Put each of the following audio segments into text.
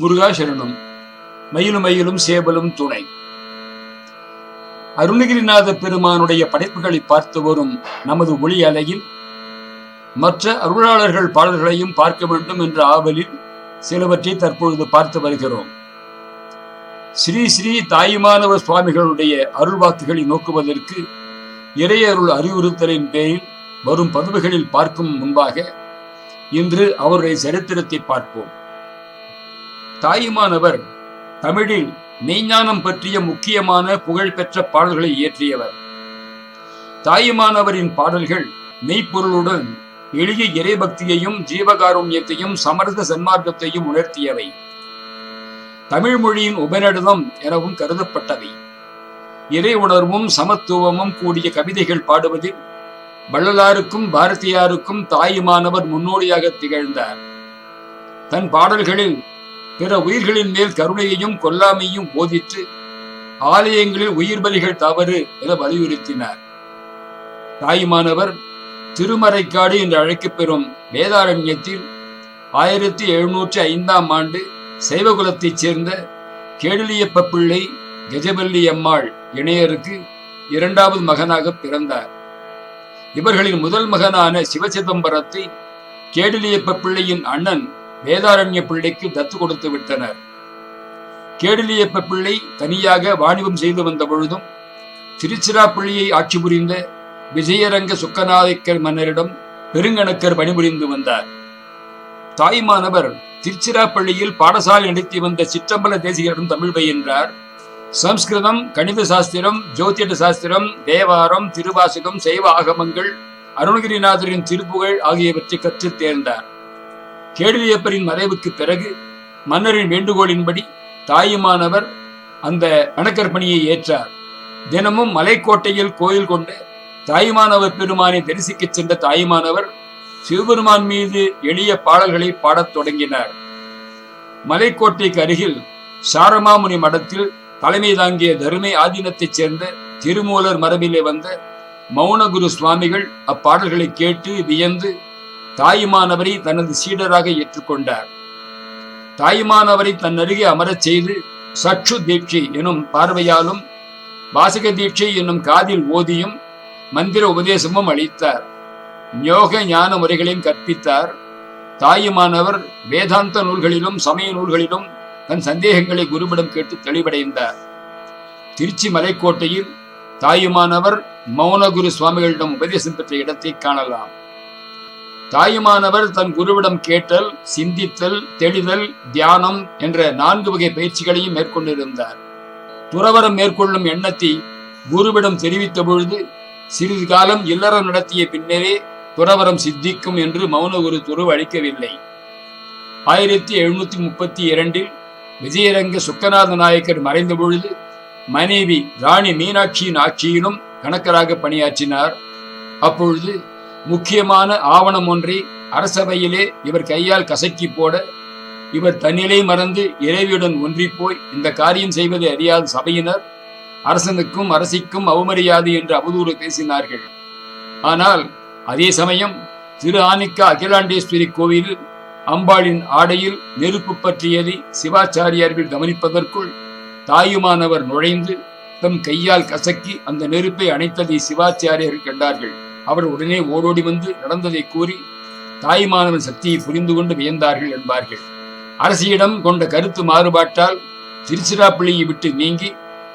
முருகாசரணும். மயிலும் மயிலும் சேவலும் துணை. அருணகிரிநாத பெருமானுடைய படைப்புகளை பார்த்து வரும் நமது ஒளி அலையில் மற்ற அருளாளர்கள் பாடல்களையும் பார்க்க வேண்டும் என்ற ஆவலில் சிலவற்றை தற்பொழுது பார்த்து வருகிறோம். ஸ்ரீ ஸ்ரீ தாயுமானவ சுவாமிகளுடைய அருள்வாக்குகளை நோக்குவதற்கு இறையருள் அறிவுறுத்தலின் பேரில் வரும் பதிவுகளில் பார்க்கும் முன்பாக இன்று அவருடைய சரித்திரத்தை பார்ப்போம். தாயுமானவர் தமிழில் மெய்ஞானம் பற்றிய முக்கியமான புகழ்பெற்ற பாடல்களை இயற்றியவர். தாயுமானவரின் பாடல்கள் மெய்ப்பொருளுடன் எளிய இறைபக்தியையும் ஜீவகாருண்யத்தையும் சமர்த்த சன்மார்க்கத்தையும் உணர்த்தியவை. தமிழ் மொழியின் உபநடனம் எனவும் கருதப்பட்டவை. இறை உணர்வும் சமத்துவமும் கூடிய கவிதைகள் பாடுவதில் வள்ளலாருக்கும் பாரதியாருக்கும் தாயுமானவர் முன்னோடியாக திகழ்ந்தார். தன் பாடல்களில் பிற உயிர்களின் மேல் கருணையையும் கொல்லாமையும் போதித்து ஆலயங்களில் உயிர் பலிகள் தவறு என வலியுறுத்தினார். தாயுமானவர் திருமறைக்காடு என்று அழைக்கப்பெறும் வேதாரண்யத்தில் ஆயிரத்தி எழுநூற்றி ஐந்தாம் ஆண்டு சைவகுலத்தைச் சேர்ந்த கேடலியப்ப பிள்ளை கஜவல்லி அம்மாள் இணையருக்கு இரண்டாவது மகனாக பிறந்தார். இவர்களின் முதல் மகனான சிவசிதம்பரத்தை கேடலியப்ப பிள்ளையின் அண்ணன் வேதாரண்ய பிள்ளைக்கு தத்து கொடுத்து விட்டனர். கேடலியப்ப பிள்ளை தனியாக வாணிபம் செய்து வந்த பொழுதும் திருச்சிராப்பள்ளியை ஆட்சி புரிந்த விஜயரங்க சுக்கநாயக்கர் மன்னரிடம் பெருங்கணக்கர் பணிபுரிந்து வந்தார். தாய்மானவர் திருச்சிராப்பள்ளியில் பாடசாலை நடத்தி வந்த சிற்றம்பல தேசிகரிடம் தமிழ் பயின்றார். சம்ஸ்கிருதம் கணித சாஸ்திரம் ஜோதிட சாஸ்திரம் தேவாரம் திருவாசகம் சைவ ஆகமங்கள் அருணகிரிநாதரின் திருப்புகழ் ஆகியவற்றை கற்றுத் தேர்ந்தார். கேடுலியப்பரின் மறைவுக்கு பிறகு மன்னரின் வேண்டுகோளின்படி தாயுமானவர் அந்த கணக்கர் பணியை ஏற்றார். தினமும் மலைக்கோட்டையில் கோயில் கொண்ட தாயுமானவர் பெருமானை தரிசிக்கச் சென்ற தாயுமானவர் சிவபெருமான் மீது எளிய பாடல்களை பாடத் தொடங்கினார். மலைக்கோட்டைக்கு அருகில் சாரமாமுனி மடத்தில் தலைமை தாங்கிய தருமை ஆதீனத்தைச் சேர்ந்த திருமூலர் மரபிலே வந்த மௌனகுரு சுவாமிகள் அப்பாடல்களை கேட்டு வியந்து தாயுமானவரை தனது சீடராக ஏற்றுக்கொண்டார். தாயுமானவரை தன் அருகே அமரச் செய்து சற்று தீட்சை எனும் பார்வையாலும் வாசக தீட்சை என்னும் காதில் ஓதியும் மந்திர உபதேசமும் அளித்தார். யோக ஞான முறைகளையும் கற்பித்தார். தாயுமானவர் வேதாந்த நூல்களிலும் சமய நூல்களிலும் தன் சந்தேகங்களை குருவிடம் கேட்டு தெளிவடைந்தார். திருச்சி மலைக்கோட்டையில் தாயுமானவர் மௌனகுரு சுவாமிகளிடம் உபதேசம் பெற்ற இடத்தை காணலாம். தாயுமானவர் தன் குருவிடம் கேட்டல் சிந்தித்தல் தெளிதல் தியானம் என்ற நான்கு வகை பயிற்சிகளையும் மேற்கொண்டிருந்தார். துறவரம் மேற்கொள்ளும் எண்ணத்தை குருவிடம் தெரிவித்த பொழுது சிறிது காலம் இல்லறம் நடத்திய பின்னரே துறவரம் சித்திக்கும் என்று மௌன குரு துரு அளிக்கவில்லை. ஆயிரத்தி எழுநூத்தி முப்பத்தி இரண்டில் விஜயரங்க சுக்கநாத நாயக்கர் மறைந்த பொழுது மனைவி ராணி மீனாட்சியின் ஆட்சியிலும் கணக்கராக பணியாற்றினார். அப்பொழுது முக்கியமான ஆவணம் ஒன்றை அரசவையிலே இவர் கையால் கசக்கி போட இவர் தன்னிலை மறந்து இறைவியுடன் ஒன்றிப்போய் இந்த காரியம் செய்வதை அறியாத சபையினர் அரசனுக்கும் அரசிக்கும் அவமரியாது என்று அவதூறு பேசினார்கள். ஆனால் அதே சமயம் திரு ஆனிக்கா அகிலாண்டேஸ்வரி கோவிலில் அம்பாளின் ஆடையில் நெருப்பு பற்றியதை சிவாச்சாரியார்கள் கவனிப்பதற்குள் தாயுமானவர் நுழைந்து தம் கையால் கசக்கி அந்த நெருப்பை அணைத்ததை சிவாச்சாரியர்கள் கண்டார்கள். அவர் உடனே ஓடோடி வந்து நடந்ததை கூறி தாய்மானவன் சக்தியை புரிந்து கொண்டு வியந்தார்கள் என்பார்கள். அரசியிடம் கொண்ட கருத்து மாறுபாட்டால் திருச்சிராப்பள்ளியை விட்டு நீங்கி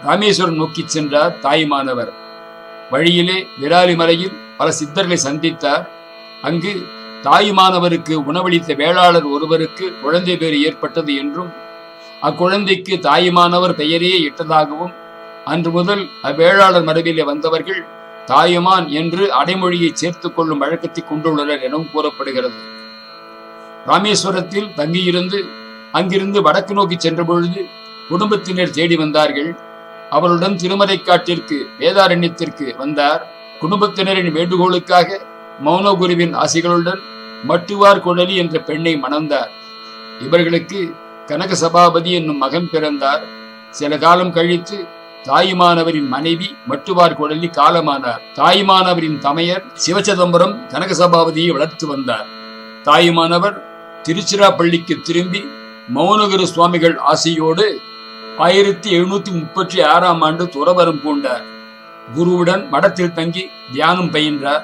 ராமேஸ்வரம் நோக்கி சென்றார் தாய்மானவர் வழியிலே விராலி மலையில் பல சித்தர்களை சந்தித்தார். அங்கு தாயுமானவருக்கு உணவளித்த வேளாளர் ஒருவருக்கு குழந்தை பேர் ஏற்பட்டது என்றும் அக்குழந்தைக்கு தாயுமானவர் பெயரே இட்டதாகவும் அன்று முதல் அவ்வேளாளர் மரபிலே வந்தவர்கள் தாயுமான் என்று அடைமொழியை சேர்த்துக் கொள்ளும் வழக்கத்தை கொண்டுள்ளனர் எனவும் கூறப்படுகிறது. ராமேஸ்வரத்தில் தங்கியிருந்து அங்கிருந்து வடக்கு நோக்கி சென்ற பொழுது குடும்பத்தினர் தேடி வந்தார்கள். அவருடன் திருமறைக்காட்டிற்கு வேதாரண்யத்திற்கு வந்தார். குடும்பத்தினரின் வேண்டுகோளுக்காக மௌனகுருவின் ஆசைகளுடன் மட்டுவார் குழலி என்ற பெண்ணை மணந்தார். இவர்களுக்கு கனக சபாபதி என்னும் மகன் பிறந்தார். சில காலம் கழித்து தாயுமானவரின் மனைவி மட்டுவார் குழலி காலமானார். தாயுமானவரின் தமையர் சிவச்சிதம்பரம் கனகசபாபதியை வளர்த்து வந்தார். தாயுமானவர் திருச்சிராப்பள்ளிக்கு திரும்பி மௌனகுரு சுவாமிகள் ஆசையோடு ஆயிரத்தி எழுநூத்தி முப்பத்தி ஆறாம் ஆண்டு துறவரம் பூண்டார். குருவுடன் மடத்தில் தங்கி தியானம் பயின்றார்.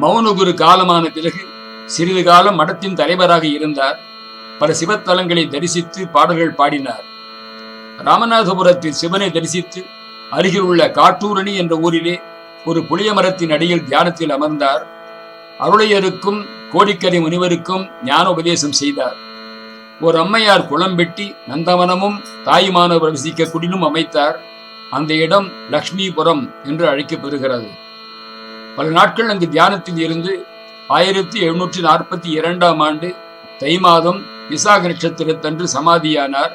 மௌனகுரு காலமான பிறகு சிறிது காலம் மடத்தின் தலைவராக இருந்தார். பல சிவத்தலங்களை தரிசித்து பாடல்கள் பாடினார். ராமநாதபுரத்தில் சிவனை தரிசித்து அருகில் உள்ள காட்டூரணி என்ற ஊரிலே ஒரு புளிய மரத்தின் அடியில் தியானத்தில் அமர்ந்தார். அருளையருக்கும் கோடிக்கரை முனிவருக்கும் ஞான உபதேசம் செய்தார். ஒரு அம்மையார் குளம் வெட்டி நந்தவனமும் தாயுமானவர் வசிக்க குடிலும் அமைத்தார். அந்த இடம் லக்ஷ்மிபுரம் என்று அழைக்கப்படுகிறது. பல நாட்கள் அங்கு தியானத்தில் இருந்து ஆயிரத்தி எழுநூற்றி நாற்பத்தி இரண்டாம் ஆண்டு தை மாதம் விசாக நட்சத்திரத்தன்று சமாதியானார்.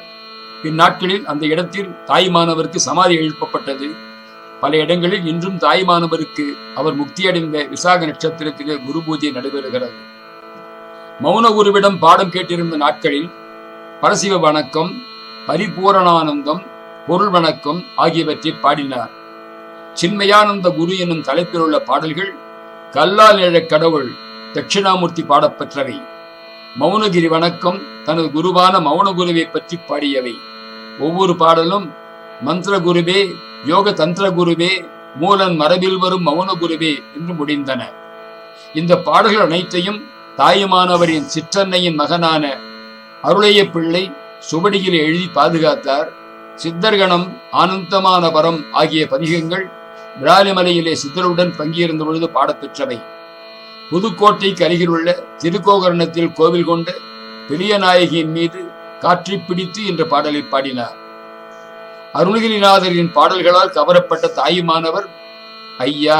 பின்னாட்களில் அந்த இடத்தில் தாய்மானவருக்கு சமாதி எழுப்பப்பட்டது. பல இடங்களில் இன்றும் தாய்மானவருக்கு அவர் முக்தியடைந்த விசாக நட்சத்திரத்திலே குரு பூஜை நடைபெறுகிறது. மௌன குருவிடம் பாடம் கேட்டிருந்த நாட்களில் பரசிவ வணக்கம் பரிபூரணானந்தம் பொருள் வணக்கம் ஆகியவற்றை பாடினார். சின்மயானந்த குரு எனும் தலைப்பில் உள்ள பாடல்கள் கல்லால் எழக் கடவுள் தட்சிணாமூர்த்தி பாடப்பெற்றவை. மௌனகிரி வணக்கம் தனது குருவான மௌன குருவை பற்றி பாடியவை. ஒவ்வொரு பாடலும் மந்திர குருவே யோக தந்திர குருவே மூலன் மரபில் வரும் மௌன குருவே என்று முடிந்தன. இந்த பாடல்கள் அனைத்தையும் தாயுமானவரின் சிற்றன்னையின் மகனான அருளைய பிள்ளை சுவடியில் எழுதி பாதுகாத்தார். சித்தர்கணம் ஆனந்தமான வரம் ஆகிய பதிகங்கள் விராலிமலையிலே சித்தருடன் பங்கியிருந்த பொழுது பாடப்பெற்றவை புதுக்கோட்டைக்கு அருகிலுள்ள திருக்கோகரணத்தில் கோவில் கொண்ட பெரிய நாயகியின் மீது காற்றி பிடித்து என்ற பாடலை பாடினார். அருணகிரிநாதரின் பாடல்களால் கவரப்பட்ட தாயுமானவர் ஐயா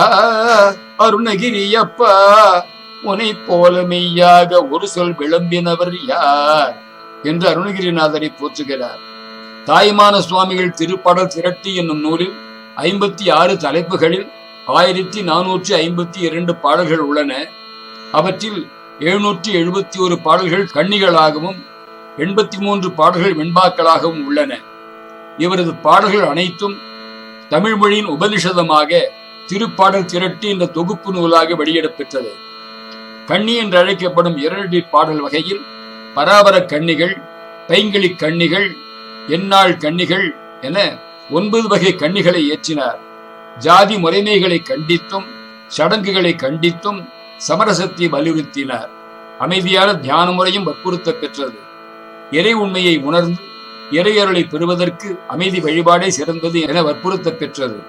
அருணகிரி அப்பா உனை போல மெய்யாக ஒரு சொல் விளம்பினவர் யார்? என்று அருணகிரிநாதரை போற்றுகிறார். தாய்மான சுவாமிகள் திருப்பாடல் திரட்டி என்னும் நூலில் ஐம்பத்தி ஆறு தலைப்புகளில் ஆயிரத்தி நானூற்றி ஐம்பத்தி இரண்டு பாடல்கள் உள்ளன. அவற்றில் எழுநூற்றி எழுபத்தி ஒரு பாடல்கள் கன்னிகளாகவும் எண்பத்தி மூன்று பாடல்கள் வெண்பாக்களாகவும் உள்ளன. இவரது பாடல்கள் அனைத்தும் தமிழ் மொழியின் உபனிஷதமாக திருப்பாடல் திரட்டி என்ற தொகுப்பு நூலாக வெளியிடப்பெற்றது. கண்ணி என்று அழைக்கப்படும் இரண்டு பாடல் வகையில் பராபர கன்னிகள் பைங்கிளி கன்னிகள் எந்நாள் கன்னிகள் என ஒன்பது வகை கன்னிகளை ஏற்றினார். ஜாதி முறைமைகளை கண்டித்தும் சடங்குகளை கண்டித்தும் சமரசத்தை வலியுறுத்தினார். அமைதியான தியான முறையும் வற்புறுத்த பெற்றது. இறை உண்மையை உணர்ந்து இறையருளை பெறுவதற்கு அமைதி வழிபாடே சிறந்தது என வற்புறுத்த பெற்றது.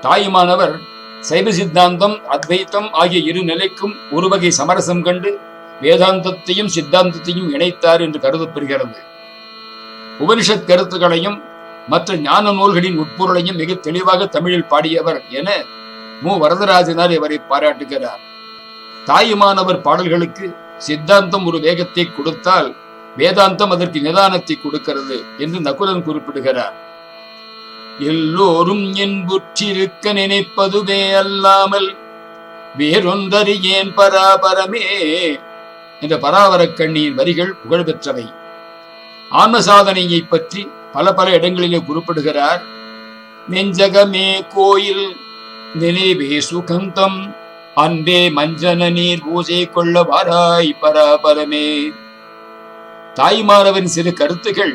தாயுமானவர் சைவ சித்தாந்தம் அத்வைத்தம் ஆகிய இரு நிலைக்கும் ஒரு வகை சமரசம் கண்டு வேதாந்தத்தையும் சித்தாந்தத்தையும் இணைத்தார் என்று கருதப்படுகிறது. உபனிஷத் கருத்துக்களையும் மற்ற ஞான நூல்களின் உட்பொருளையும் மிக தெளிவாக தமிழில் பாடியவர் என மு. வரதராஜனார் இவரை பாராட்டுகிறார். தாயுமானவர் பாடல்களுக்கு சித்தாந்தம் ஒரு வேகத்தை கொடுத்தால் வேதாந்தம் அதற்கு நிதானத்தை கொடுக்கிறது என்று நகுலன் குறிப்பிடுகிறார். எல்லோரும் என்புற்றிருக்க நினைப்பதுவே அல்லாமல் வேறொன்றறியேன் பராபரமே? என்ற பராபரக் கண்ணியின் வரிகள் புகழ்பெற்றவை. ஆன்ம சாதனையை பற்றி பல பல இடங்களிலே குறிப்பிடுகிறார். நெஞ்சகமே கோயில் நினைவே சுகந்தம் அன்பே மஞ்சன நீர் பூஜை கொள்ள வாராய் பராபரமே. தாய்மாரவின் சிறு கருத்துகள்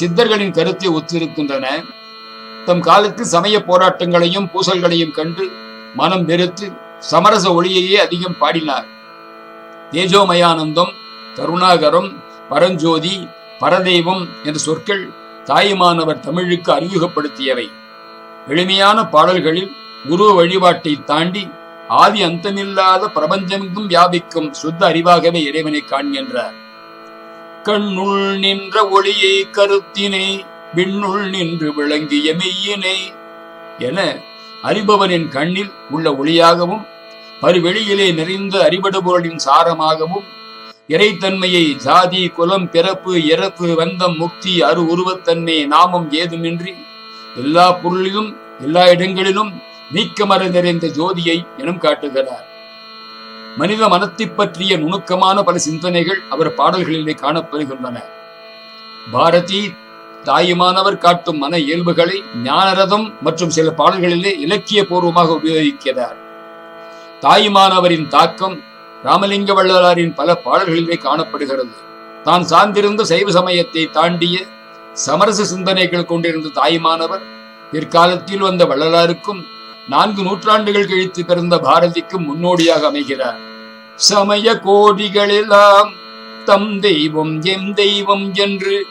சித்தர்களின் கருத்தை ஒத்திருக்கின்றன. தம் காலத்து சமய போராட்டங்களையும் பூசல்களையும் கண்டு மனம் வெறுத்து சமரச ஒளியையே அதிகம் பாடினார். தேஜோமயானந்தம் கருணாகரம் பரஞ்சோதி பரதெய்வம் என்ற சொற்கள் தாயுமானவர் தமிழுக்கு அறிமுகப்படுத்தியவை. எளிமையான பாடல்களில் குரு வழிபாட்டை தாண்டி ஆதி அந்தமில்லாத பிரபஞ்சமெங்கும் வியாபிக்கும் சுத்த அறிவாகவே இறைவனை காண்கின்றார். கண்ணுள் நின்ற ஒளியை கருத்தினை விண்ணுள் நின்று விளங்கிய மெய்யினை என அறிபவனின் கண்ணில் உள்ள ஒளியாகவும் பருவெளியிலே நிறைந்த அறிபடுபொருளின் சாரமாகவும் இறைத்தன்மையை ஜாதி குலம் பிறப்பு இறப்பு வந்தம் முக்தி அரு உருவத்தன்மை நாமம் ஏதுமின்றி எல்லா பொருளிலும் எல்லா இடங்களிலும் நீக்கமர நிறைந்த ஜோதியை எனும் காட்டுகிறார். மனித மனத்தை பற்றிய நுணுக்கமான பல சிந்தனைகள் அவர் பாடல்களிலே காணப்படுகின்றன. பாரதி தாயுமானவர் காட்டும் மன இயல்புகளை ஞானரதம் மற்றும் சில பாடல்களிலே இலக்கிய பூர்வமாக உபயோகிக்கிறார். தாயுமானவரின் தாக்கம் ராமலிங்க வள்ளலாரின் பல பாடல்களிலே காணப்படுகிறது. தான் சார்ந்திருந்த சைவ சமயத்தை தாண்டிய சமரச சிந்தனைகள் கொண்டிருந்த தாயுமானவர் பிற்காலத்தில் வந்த வள்ளலாருக்கும் நான்கு நூற்றாண்டுகள் கழித்து பிறந்த பாரதிக்கு முன்னோடியாக அமைகிறார். சமய கோடிகளெல்லாம் தம் தெய்வம் எம் தெய்வம் என்று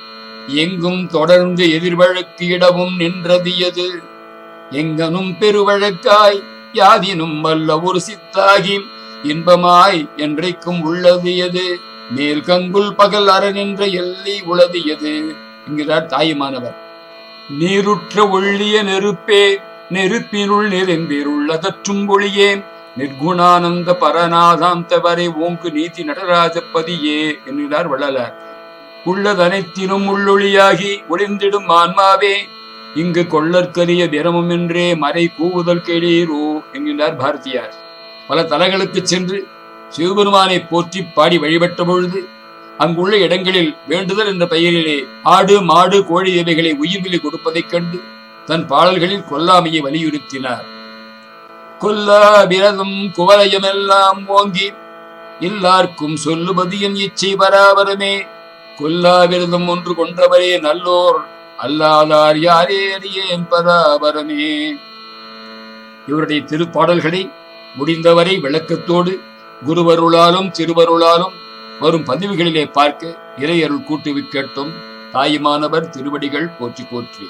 எங்கும் தொடர்ந்து எதிர்வழக்கு இடவும் நின்றதியது எங்கனும் பெருவழக்காய் யாதினும் வல்ல ஒரு சித்தாகி இன்பமாய் என்றைக்கும் உள்ளது எது? மேல் கங்குல் பகல் அரணின்ற எல்லை உளது எது? என்கிறார் தாயுமானவர். நீருற்ற ஒள்ளிய நெருப்பே நெருப்பினுள் நிறைந்திருள்ளதற்றும் ஒளியே. நிர்குணானந்த பரநாதாம் தவறை ஓங்கு நீதி நடராஜப்பதியே என்கிறார் வள்ளலார். உள்ளதனைத்தினும் உள்ளொளியாகி ஒளிந்திடும் ஆன்மாவே இங்கு கொள்ளற்கரிய விரமம் என்றே மறை கூவுதல் கேளீரோ என்கிறார் பாரதியார். பல தலங்களுக்கு சென்று சிவபெருமானை போற்றி பாடி வழிபட்ட பொழுது அங்குள்ள இடங்களில் வேண்டுதல் என்ற பெயரிலே ஆடு மாடு கோழி இவைகளை உயிர்விலை கொடுப்பதைக் கண்டு தன் பாடல்களில் கொல்லாமையை வலியுறுத்தினார். கொல்லா விரதம் குவலயமெல்லாம் ஓங்கி எல்லார்க்கும் சொல்லுவது என் இச்சை பராபரமே கொல்லா விரதம் ஒன்று கொண்டவரே நல்லோர் அல்லாதார் யாரே அறியேன் பராபரமே இவருடைய திருப்பாடல்களை முடிந்தவரை விளக்கத்தோடு குருவருளாலும் திருவருளாலும் வரும் பதிவுகளிலே பார்க்க இறையருள் கூட்டுவி கேட்டும். தாயுமானவர் திருவடிகள் போற்றி போற்றி.